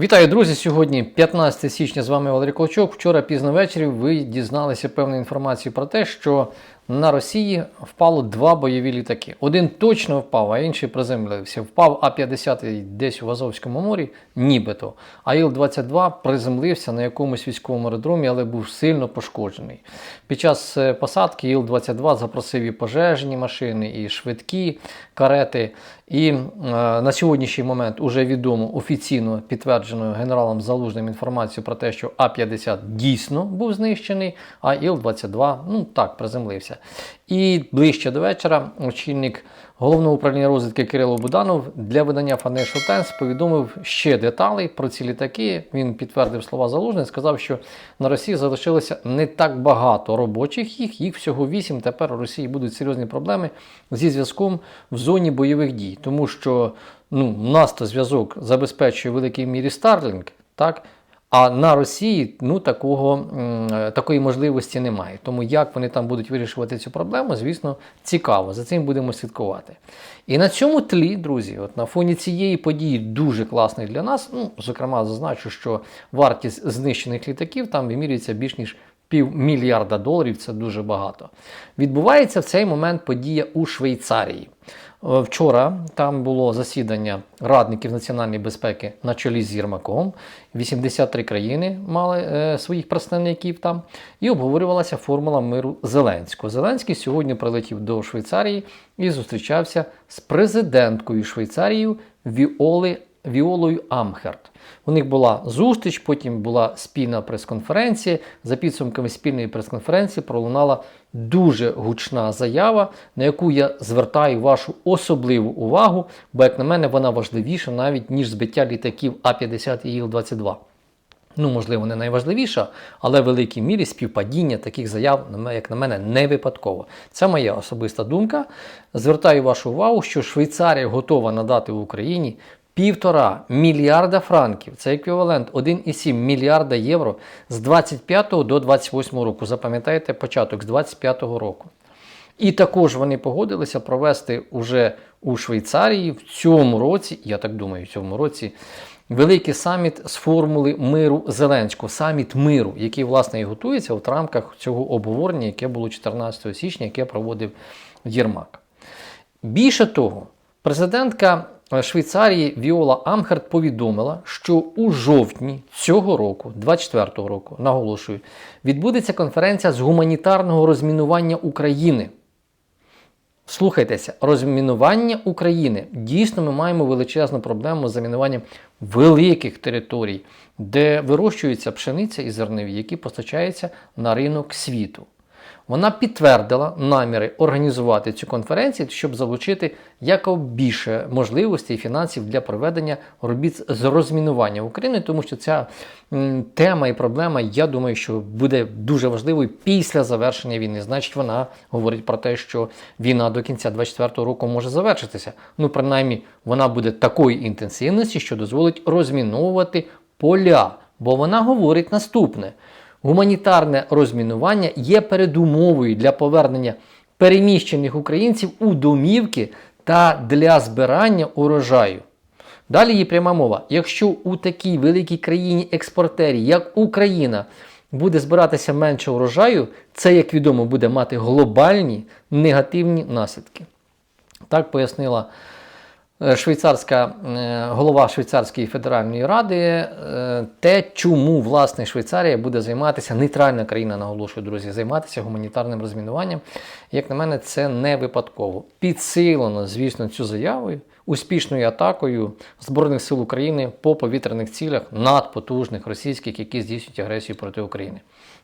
Вітаю, друзі! Сьогодні 15 січня з вами Валерій Колчок. Вчора пізно ввечері ви дізналися певну інформацію про те, що на Росії впало два бойові літаки. Один точно впав, а інший приземлився. Впав А-50 десь у Азовському морі, нібито. А Іл-22 приземлився на якомусь військовому аеродромі, але був сильно пошкоджений. Під час е, посадки Іл-22 запросив і пожежні машини, і швидкі карети. І е, на сьогоднішній момент уже відомо офіційно підтвердженою генералом Залужним інформацію про те, що А-50 дійсно був знищений, а Іл-22 ну так приземлився. І ближче до вечора очільник головного управління розвідки Кирило Буданов для видання Financial Times повідомив ще деталей про ці літаки. Він підтвердив слова Залужний, сказав, що на Росії залишилося не так багато робочих їх, їх всього вісім. Тепер у Росії будуть серйозні проблеми зі зв'язком в зоні бойових дій, тому що ну, нас то зв'язок забезпечує в великій мірі Starlink, так? А на Росії ну, такого, такої можливості немає. Тому як вони там будуть вирішувати цю проблему, звісно, цікаво. За цим будемо слідкувати. І на цьому тлі, друзі, от на фоні цієї події дуже класної для нас. Ну, зокрема, зазначу, що вартість знищених літаків там вимірюється більш ніж півмільярда доларів. Це дуже багато. Відбувається в цей момент подія у Швейцарії. Е, Вчора там було засідання радників національної безпеки на чолі з Єрмаком. 83 країни мали е, своїх представників там, і обговорювалася формула миру Зеленського. Зеленський сьогодні прилетів до Швейцарії і зустрічався з президенткою Швейцарії Віоли, Віолою Амхерт. У них була зустріч, потім була спільна прес-конференція. За підсумками спільної прес-конференції пролунала дуже гучна заява, на яку я звертаю вашу особливу увагу, бо, як на мене, вона важливіша навіть ніж збиття літаків А-50 і Іл-22. Ну, можливо, не найважливіша, але в великій мірі співпадіння таких заяв, як на мене, не випадково. Це моя особиста думка. Звертаю вашу увагу, що Швейцарія готова надати Україні півтора мільярда франків. Це еквівалент 1,7 мільярда євро з 25 до 28 року. Запам'ятайте початок з 25 року. І також вони погодилися провести уже у Швейцарії в цьому році, я так думаю, в цьому році великий саміт з формули миру Зеленського, саміт миру, який власне і готується в рамках цього обговорення, яке було 14 січня, яке проводив Єрмак. Більше того, президентка Швейцарії Віола Амхерт повідомила, що у жовтні цього року, 24-го року, наголошую, відбудеться конференція з гуманітарного розмінування України. Слухайтеся, розмінування України. Дійсно, ми маємо величезну проблему з замінуванням великих територій, де вирощується пшениця і зернові, які постачаються на ринок світу. Вона підтвердила наміри організувати цю конференцію, щоб залучити якомога більше можливостей і фінансів для проведення робіт з розмінування України, тому що ця тема і проблема, я думаю, що буде дуже важливою після завершення війни. Значить, вона говорить про те, що війна до кінця 2024 року може завершитися. Ну, принаймні, вона буде такої інтенсивності, що дозволить розміновувати поля. Бо вона говорить наступне. Гуманітарне розмінування є передумовою для повернення переміщених українців у домівки та для збирання урожаю. Далі є пряма мова. Якщо у такій великій країні експортері, як Україна, буде збиратися менше урожаю, це, як відомо, буде мати глобальні негативні наслідки. Так пояснила швейцарська е, голова Швейцарської федеральної ради е, те, чому власне Швейцарія буде займатися нейтральна країна, наголошую, друзі, займатися гуманітарним розмінуванням. Як на мене, це не випадково. Підсилено, звісно, цю заявою успішною атакою Збройних сил України по повітряних цілях надпотужних російських, які здійснюють агресію проти України.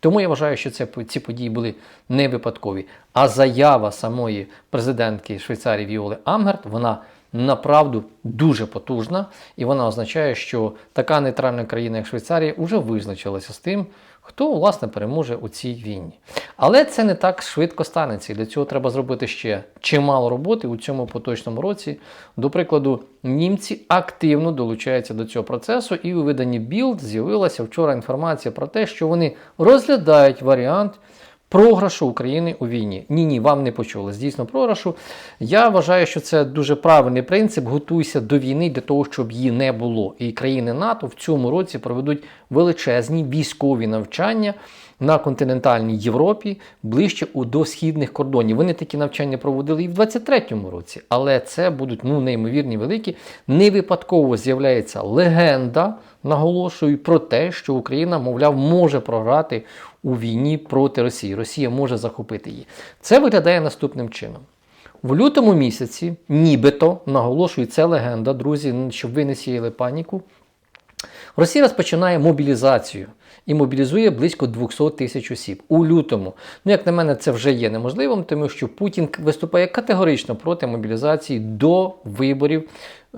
Тому я вважаю, що це, ці події були не випадкові. А заява самої президентки Швейцарії Віоли Амгерт, вона направду дуже потужна, і вона означає, що така нейтральна країна, як Швейцарія, вже визначилася з тим, хто власне переможе у цій війні. Але це не так швидко станеться. Для цього треба зробити ще чимало роботи у цьому поточному році. До прикладу, німці активно долучаються до цього процесу, і у виданні Білд з'явилася вчора інформація про те, що вони розглядають варіант програшу України у війні. Ні, ні, вам не почули. Дійсно, програшу. Я вважаю, що це дуже правильний принцип. Готуйся до війни для того, щоб її не було. І країни НАТО в цьому році проведуть величезні військові навчання. На континентальній Європі ближче до східних кордонів. Вони такі навчання проводили і в 23-му році, але це будуть ну неймовірні великі. Не випадково з'являється легенда, наголошую, про те, що Україна, мовляв, може програти у війні проти Росії. Росія може захопити її. Це виглядає наступним чином. В лютому місяці, нібито наголошую, це легенда, друзі, щоб ви не сіяли паніку. Росія розпочинає мобілізацію і мобілізує близько 200 тисяч осіб у лютому. Ну, як на мене, це вже є неможливим, тому що Путін виступає категорично проти мобілізації до виборів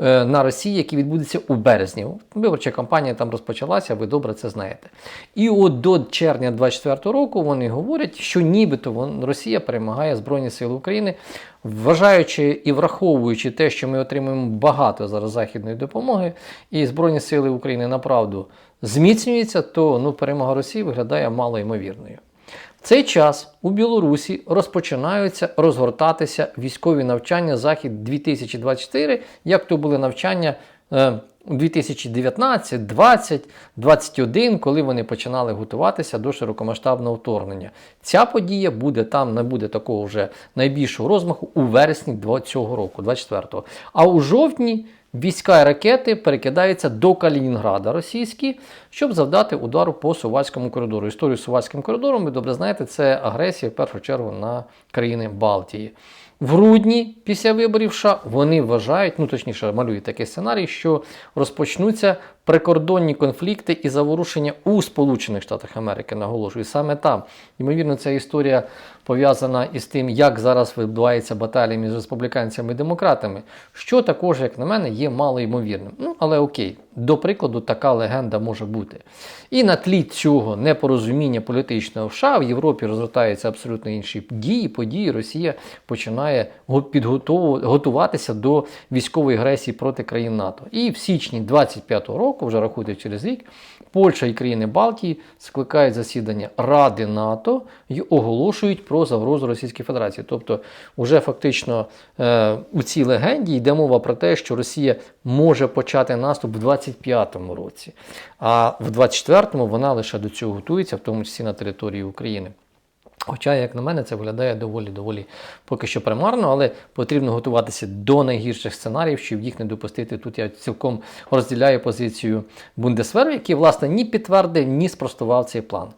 е, на Росії, які відбудуться у березні. Виборча кампанія там розпочалася, ви добре це знаєте. І от до червня 24 року вони говорять, що нібито Росія перемагає Збройні Сили України, вважаючи і враховуючи те, що ми отримуємо багато зараз західної допомоги, і Збройні Сили України направду зміцнюються, то ну, перемога Росії виглядає малоймовірною. В цей час у Білорусі розпочинаються розгортатися військові навчання Захід 2024, як то були навчання е, у 2019, 20, 21, коли вони починали готуватися до широкомасштабного вторгнення. Ця подія буде там, не буде такого вже найбільшого розмаху у вересні цього року, 24-го. А у жовтні війська і ракети перекидаються до Калінінграда російські, щоб завдати удару по Сувальському коридору. Історію з Сувальським коридором, ви добре знаєте, це агресія в першу чергу на країни Балтії. В грудні після виборів США вони вважають, ну точніше, малюють такий сценарій, що розпочнуться прикордонні конфлікти і заворушення у Сполучених Штатах Америки, наголошую, саме там. Ймовірно, ця історія пов'язана із тим, як зараз відбувається баталія між республіканцями і демократами, що також, як на мене, є мало ймовірним. Ну, але окей, до прикладу, така легенда може бути. І на тлі цього непорозуміння політичного в США в Європі розгортаються абсолютно інші дії, події. Росія починає підготуватися до військової агресії проти країн НАТО. І в січні 25-го року, вже рахуйте через рік, Польща і країни Балтії скликають засідання Ради НАТО і оголошують про загрозу Російської Федерації. Тобто, вже фактично е, у цій легенді йде мова про те, що Росія може почати наступ в 25-му році, а в 24-му вона лише до цього готується, в тому числі на території України. Хоча, як на мене, це виглядає доволі-доволі поки що примарно, але потрібно готуватися до найгірших сценаріїв, щоб їх не допустити. Тут я цілком розділяю позицію Бундесверу, який, власне, ні підтвердив, ні спростував цей план.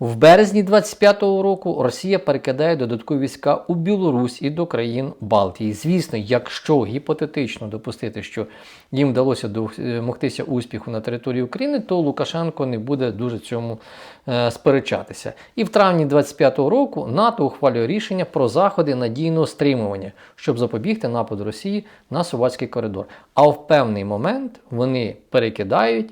В березні 25-го року Росія перекидає додаткові війська у Білорусь і до країн Балтії. Звісно, якщо гіпотетично допустити, що їм вдалося домогтися успіху на території України, то Лукашенко не буде дуже цьому е, сперечатися. І в травні 25-го року НАТО ухвалює рішення про заходи надійного стримування, щоб запобігти нападу Росії на Сувальський коридор. А в певний момент вони перекидають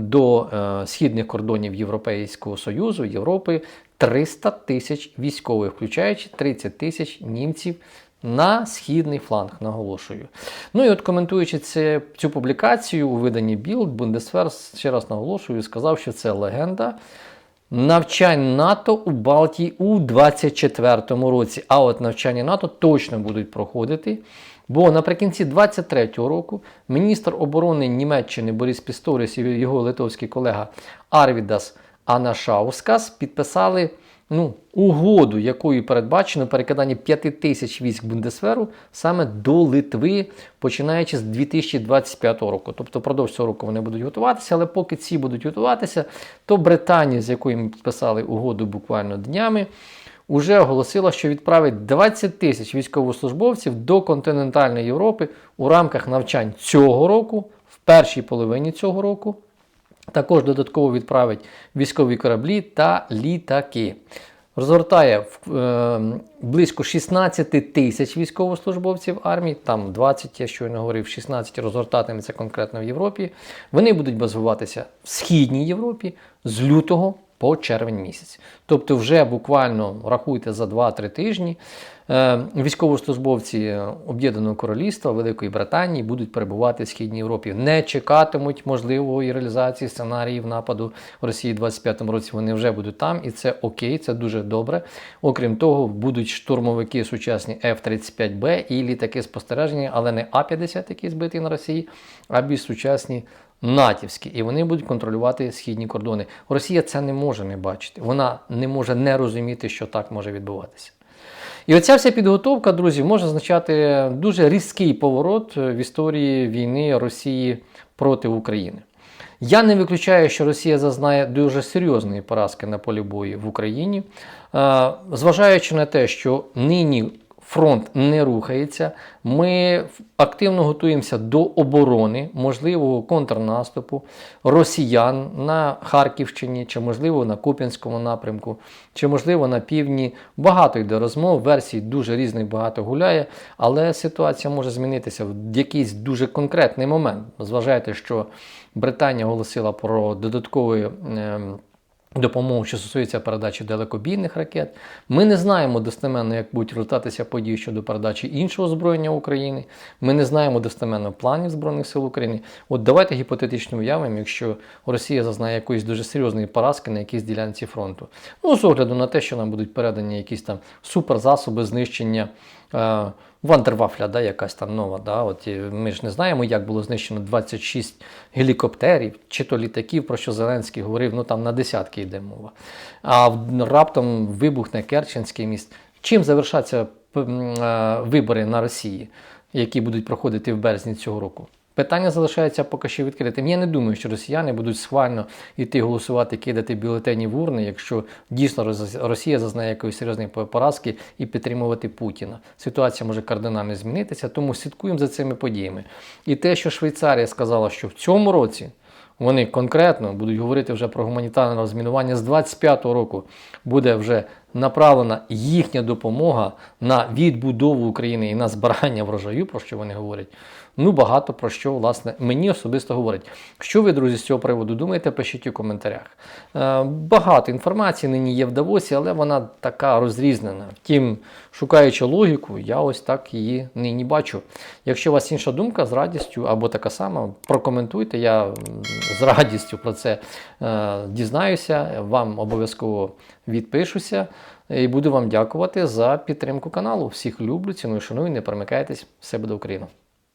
до е, східних кордонів Європейського Союзу, Європи 300 тисяч військових, включаючи 30 тисяч німців. На східний фланг, наголошую. Ну і от коментуючи це, цю публікацію у виданні Білд, Бундесвер ще раз наголошую, сказав, що це легенда навчань НАТО у Балтії у 24-му році. А от навчання НАТО точно будуть проходити. Бо наприкінці 23-го року міністр оборони Німеччини Борис Пісторіс і його литовський колега Арвідас Анашаускас підписали ну, угоду, якою передбачено перекидання 5 тисяч військ Бундесверу саме до Литви, починаючи з 2025 року. Тобто впродовж цього року вони будуть готуватися, але поки ці будуть готуватися, то Британія, з якою ми підписали угоду буквально днями, уже оголосила, що відправить 20 тисяч військовослужбовців до континентальної Європи у рамках навчань цього року, в першій половині цього року. Також додатково відправить військові кораблі та літаки. Розгортає е, близько 16 тисяч військовослужбовців армії, там 20, я щойно говорив, 16 розгортатиметься конкретно в Європі. Вони будуть базуватися в Східній Європі з лютого по червень місяць. Тобто, вже буквально рахуйте за 2-3 тижні. е, Військовослужбовці Об'єднаного Королівства Великої Британії будуть перебувати в Східній Європі, не чекатимуть можливої реалізації сценаріїв нападу Росії в 25-му році. Вони вже будуть там, і це окей, це дуже добре. Окрім того, будуть штурмовики сучасні F-35B і літаки спостереження, але не А-50, які збиті на Росії, а більш сучасні натівські, і вони будуть контролювати східні кордони. Росія це не може не бачити. Вона не може не розуміти, що так може відбуватися. І оця вся підготовка, друзі, може означати дуже різкий поворот в історії війни Росії проти України. Я не виключаю, що Росія зазнає дуже серйозної поразки на полі бою в Україні, Е, зважаючи на те, що нині фронт не рухається, ми активно готуємося до оборони, можливого контрнаступу росіян на Харківщині, чи можливо на Куп'янському напрямку, чи можливо на півдні. Багато йде розмов, версій дуже різних багато гуляє, але ситуація може змінитися в якийсь дуже конкретний момент. Зважайте, що Британія оголосила про додаткові. Допомогу, що стосується передачі далекобійних ракет. Ми не знаємо достеменно, як будуть розвиватися події щодо передачі іншого озброєння України. Ми не знаємо достеменно планів Збройних сил України. От давайте гіпотетично уявимо, якщо Росія зазнає якоїсь дуже серйозної поразки на якійсь ділянці фронту. Ну, з огляду на те, що нам будуть передані якісь там суперзасоби знищення. Е, Вандервафля, да, якась там нова. Да, от, ми ж не знаємо, як було знищено 26 гелікоптерів чи то літаків, про що Зеленський говорив, ну там на десятки йде мова. А раптом вибухне Керченський міст. Чим завершаться е, вибори на Росії, які будуть проходити в березні цього року? Питання залишається поки що відкритим. Я не думаю, що росіяни будуть схвально йти голосувати, кидати бюлетені в урни, якщо дійсно Росія зазнає якоїсь серйозної поразки і підтримувати Путіна. Ситуація може кардинально змінитися, тому слідкуємо за цими подіями. І те, що Швейцарія сказала, що в цьому році вони конкретно будуть говорити вже про гуманітарне розмінування з 25-го року. Буде вже направлена їхня допомога на відбудову України і на збирання врожаю, про що вони говорять. Ну, багато про що, власне, мені особисто говорить. Що ви, друзі, з цього приводу думаєте, пишіть у коментарях. Е, багато інформації нині є в Давосі, але вона така розрізнена. Втім, шукаючи логіку, я ось так її нині бачу. Якщо у вас інша думка, з радістю або така сама, прокоментуйте. Я з радістю про це е, дізнаюся, вам обов'язково відпишуся і буду вам дякувати за підтримку каналу. Всіх люблю, ціную, шаную, не перемикайтесь. Все буде Україна!